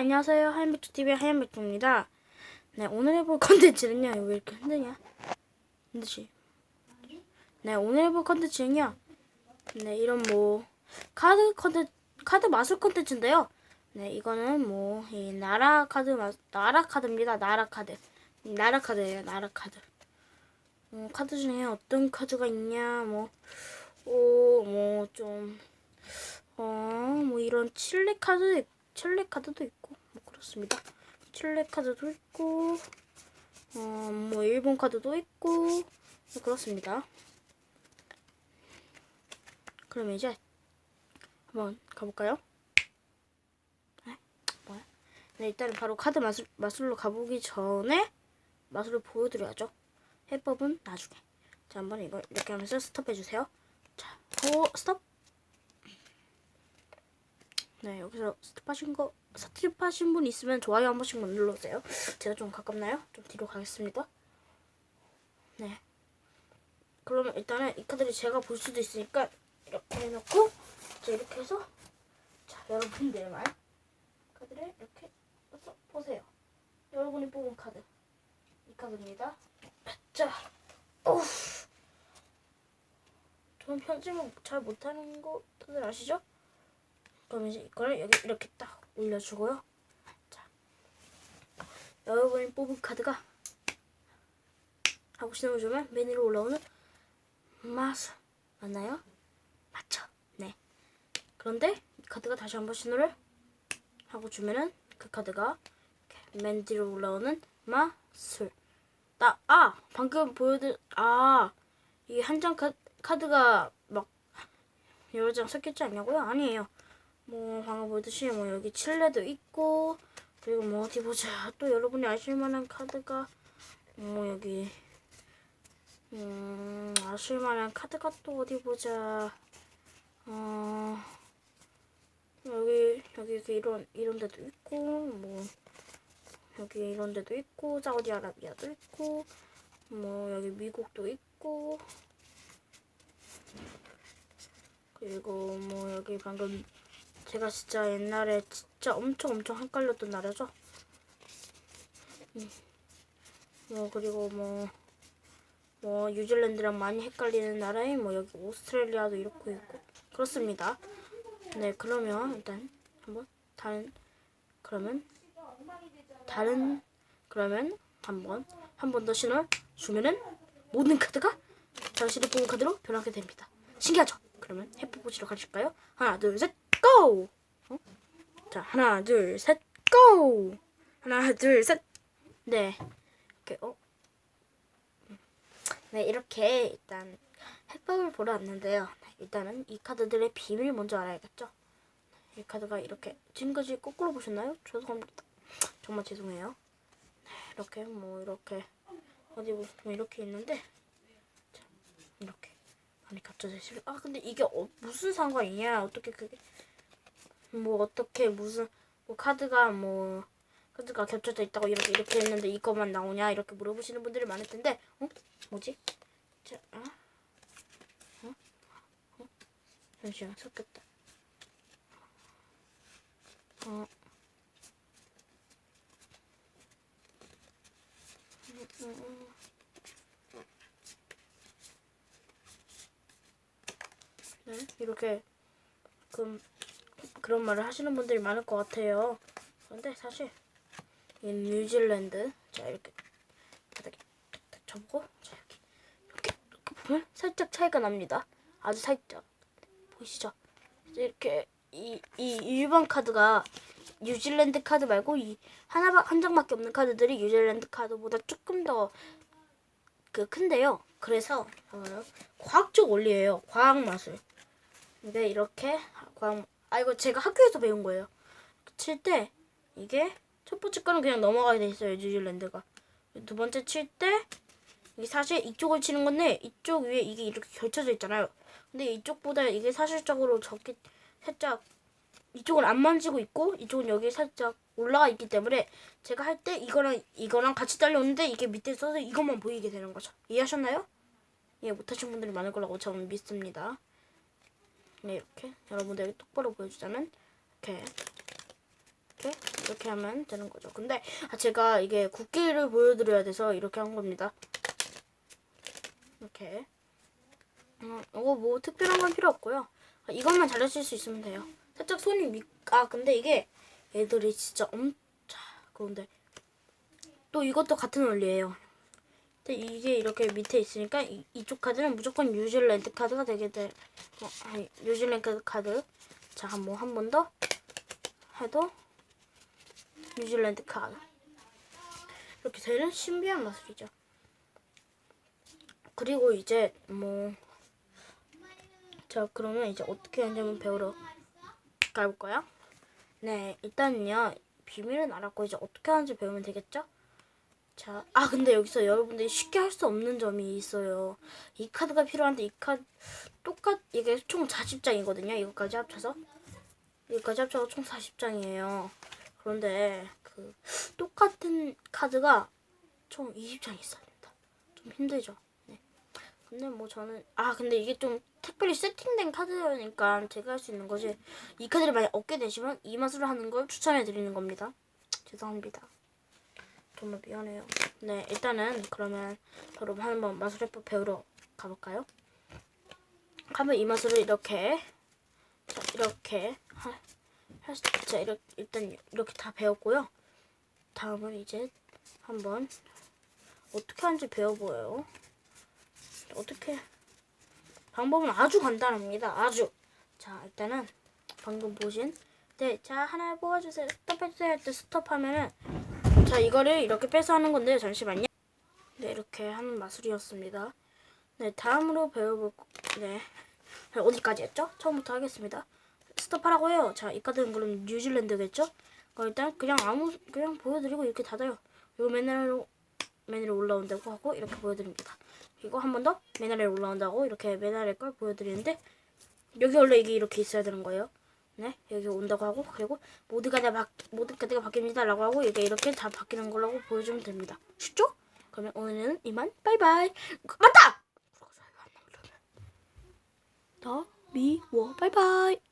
안녕하세요. 하얀백조TV의 하얀백조입니다. 네, 오늘 해볼 컨텐츠는요. 왜 이렇게 힘드냐? 힘드지? 네, 오늘 해볼 컨텐츠는요. 네, 이런 뭐, 카드 컨텐 카드 마술 컨텐츠인데요. 네, 이거는 뭐, 이 나라 카드, 마, 나라 카드입니다. 나라 카드. 나라 카드예요, 나라 카드. 어, 카드 중에 어떤 카드가 있냐, 뭐, 오, 뭐, 좀, 어, 뭐 이런 칠레 카드, 칠레 카드도 있고, 뭐 그렇습니다. 칠레 카드도 있고, 어, 뭐 일본 카드도 있고, 뭐 그렇습니다. 그럼 이제 한번 가볼까요? 네, 뭐야? 네, 일단 바로 카드 마술, 마술로 가보기 전에 마술을 보여드려야죠. 해법은 나중에. 자, 한번 이거 이렇게 하면서 스톱해주세요. 자, 고 스톱. 네, 여기서 스톱하신 거, 스톱하신 분 있으면 좋아요 한 번씩만 눌러주세요. 제가 좀 가깝나요? 좀 뒤로 가겠습니다. 네. 그러면 일단은 이 카드를 제가 볼 수도 있으니까 이렇게 해놓고, 자, 이렇게 해서, 자, 여러분들만 카드를 이렇게 해서 보세요. 여러분이 뽑은 카드. 이 카드입니다. 자, 오. 저는 편집을 잘 못하는 거 다들 아시죠? 이제 이거를 여기 이렇게 딱 올려주고요. 자, 여러분이 뽑은 카드가 하고 신음을 주면 맨 위로 올라오는 마술 맞나요? 맞죠? 네. 그런데 이 카드가 다시 한번 신호를 하고 주면은 그 카드가 맨 뒤로 올라오는 마술. 나, 아! 방금 보여드, 아! 이 한 장 카드가 막 여러 장 섞였지 않냐고요? 아니에요. 뭐 방금 보듯이 뭐 여기 칠레도 있고 그리고 뭐 어디 보자. 또 여러분이 아실 만한 카드가 뭐 여기 음 아실 만한 카드가 또 어디 보자. 어 여기 여기 이런 이런 데도 있고 뭐 여기 이런 데도 있고 사우디아라비아도 있고 뭐 여기 미국도 있고 그리고 뭐 여기 방금 제가 진짜 옛날에 진짜 엄청 엄청 헷갈렸던 나라죠. 음. 뭐 그리고 뭐뭐 뉴질랜드랑 많이 헷갈리는 나라에 뭐 여기 오스트레일리아도 이렇고 있고 그렇습니다. 네 그러면 일단 한번 다른 그러면 다른 그러면 한번 한 번 더 신호를 주면은 모든 카드가 당신이 뽑은 카드로 변하게 됩니다. 신기하죠? 그러면 해보시러 가실까요? 하나 둘 셋 고! 어? 자 하나 둘 셋 고! 하나 둘 셋. 네 이렇게 어? 네 이렇게 일단 해법을 보러 왔는데요. 네, 일단은 이 카드들의 비밀 먼저 알아야겠죠. 이 카드가 이렇게 지금까지 거꾸로 보셨나요? 죄송합니다. 정말 죄송해요. 네, 이렇게 뭐 이렇게 어디 보면 이렇게 있는데 자, 이렇게 겹쳐져 있어요. 아 근데 이게 어, 무슨 상관이냐? 어떻게 그게 뭐 어떻게 무슨 뭐 카드가 뭐 카드가 겹쳐져 있다고 이렇게 이렇게 했는데 이것만 나오냐 이렇게 물어보시는 분들이 많을 텐데 어 뭐지? 자, 아, 어, 어, 잠시만 섞였다. 어. 음, 음, 음. 네, 이렇게 그 그런 말을 하시는 분들이 많을 것 같아요. 그런데 사실 이 뉴질랜드 자 이렇게 바닥에 탁탁 접고 자 여기 이렇게 이렇게 보면 살짝 차이가 납니다. 아주 살짝 보이시죠? 이렇게 이, 이 일반 카드가 뉴질랜드 카드 말고 이 하나 한 장밖에 없는 카드들이 뉴질랜드 카드보다 조금 더 그 큰데요. 그래서 어, 과학적 원리예요. 과학 마술. 근데 이렇게 과학 아 이거 제가 학교에서 배운 거예요. 칠 때 이게 첫 번째 거는 그냥 넘어가게 돼 있어요. 뉴질랜드가. 두 번째 칠 때 이게 사실 이쪽을 치는 건데 이쪽 위에 이게 이렇게 걸쳐져 있잖아요. 근데 이쪽보다 이게 사실적으로 적게 살짝 이쪽은 안 만지고 있고 이쪽은 여기 살짝 올라가 있기 때문에 제가 할 때 이거랑 이거랑 같이 달려오는데 이게 밑에 써서 이것만 보이게 되는 거죠. 이해하셨나요? 이해 못하신 분들이 많을 거라고 저는 믿습니다. 네 이렇게 여러분들에게 똑바로 보여주자면 이렇게 이렇게 이렇게 하면 되는 거죠. 근데 아, 제가 이게 굵기를 보여드려야 돼서 이렇게 한 겁니다. 이렇게. 어, 이거 뭐 특별한 건 필요 없고요. 아, 이것만 잘하실 수 있으면 돼요. 살짝 손이 미... 아 근데 이게 애들이 진짜 엄청 그런데 또 이것도 같은 원리예요. 근데 이게 이렇게 밑에 있으니까 이, 이쪽 카드는 무조건 뉴질랜드 카드가 되게 돼. 어, 아니 뉴질랜드 카드. 자, 한번 한번 더 해도 뉴질랜드 카드. 이렇게 되는 신비한 마술이죠. 그리고 이제 뭐 자, 그러면 이제 어떻게 한번 배우러 가볼까요? 네, 일단은요. 비밀은 알았고 이제 어떻게 하는지 배우면 되겠죠? 자, 아 근데 여기서 여러분들이 쉽게 할 수 없는 점이 있어요. 이 카드가 필요한데 이 카드 똑같 이게 총 40장이거든요. 이거까지 합쳐서 이거까지 합쳐서 총 40장이에요. 그런데 그 똑같은 카드가 총 20장 있어야 됩니다. 좀 힘들죠. 네. 근데 뭐 저는 아 근데 이게 좀 특별히 세팅된 카드니까 제가 할 수 있는 거지. 이 카드를 만약 얻게 되시면 이 맛으로 하는 걸 추천해 드리는 겁니다. 죄송합니다. 정말 미안해요. 네, 일단은 그러면 바로 한번 마술해법 배우러 가볼까요? 가면 이 마술을 이렇게 자, 이렇게 자, 이렇게 일단 이렇게 다 배웠고요. 다음은 이제 한번 어떻게 하는지 배워보여요. 어떻게 방법은 아주 간단합니다. 아주 자 일단은 방금 보신 네, 자 하나 뽑아주세요. 스톱해주세요. 할 때 스톱하면은 자 이거를 이렇게 빼서 하는 건데요. 잠시만요. 네 이렇게 하는 마술이었습니다. 네 다음으로 배워볼 거- 네 자, 어디까지 했죠? 처음부터 하겠습니다. 스톱하라고 해요. 자 이 카드는 그럼 뉴질랜드겠죠? 그럼 일단 그냥 아무 그냥 보여드리고 이렇게 닫아요. 이거 맨날 맨 위로 올라온다고 하고 이렇게 보여드립니다. 그리고 한 번 더맨 아래 올라온다고 이렇게 맨 아래 걸 보여드리는데 여기 원래 이게 이렇게 있어야 되는 거예요. 네 여기 온다고 하고 그리고 모두가 다 바, 모든 카드가 바뀝니다라고 하고 이게 이렇게 다 바뀌는 거라고 보여주면 됩니다. 쉽죠? 그러면 오늘은 이만 바이바이. 맞다. 더 미워 바이바이.